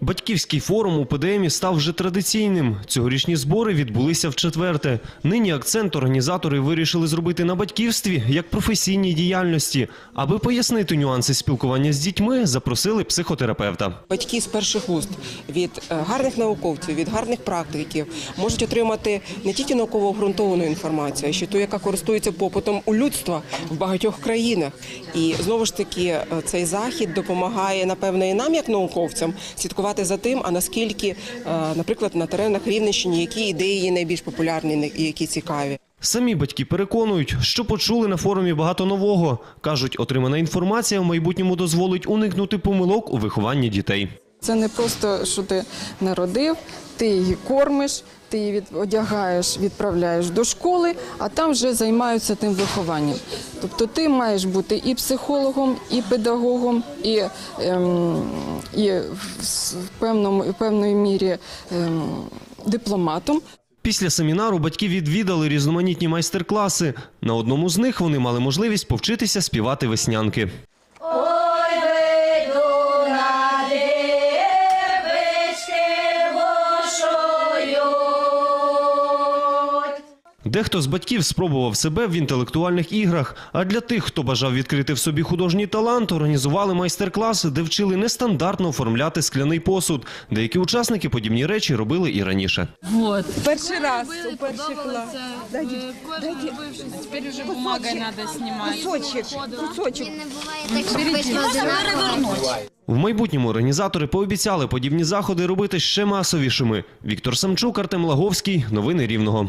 Батьківський форум у ПДМі став вже традиційним. Цьогорічні збори відбулися вчетверте. Нині акцент організатори вирішили зробити на батьківстві як професійній діяльності. Аби пояснити нюанси спілкування з дітьми, запросили психотерапевта. Батьки з перших уст від е, гарних науковців, від гарних практиків можуть отримати не тільки науково обґрунтовану інформацію, а ще ту, яка користується попитом у людства в багатьох країнах. І знову ж таки е, цей захід допомагає напевне і нам, як науковцям, слідкувати за тим, а наскільки, е, наприклад, на теренах Рівненщини, які ідеї є найбільш популярні і які цікаві. Самі батьки переконують, що почули на форумі багато нового. Кажуть, отримана інформація в майбутньому дозволить уникнути помилок у вихованні дітей. Це не просто, що ти народив, ти її кормиш, ти її одягаєш, відправляєш до школи, а там вже займаються тим вихованням. Тобто ти маєш бути і психологом, і педагогом, і, ем, і в певному, в певної мірі ем, дипломатом. Після семінару батьки відвідали різноманітні майстер-класи. На одному з них вони мали можливість повчитися співати веснянки. Дехто з батьків спробував себе в інтелектуальних іграх. А для тих, хто бажав відкрити в собі художній талант, організували майстер-клас, де вчили нестандартно оформляти скляний посуд. Деякі учасники подібні речі робили і раніше. Вот. Перший раз у перший клас. Е, тепер уже бумагою треба знімати. Кусочек, кусочек. В майбутньому організатори пообіцяли подібні заходи робити ще масовішими. Віктор Самчук, Артем Лаговський. Новини Рівного.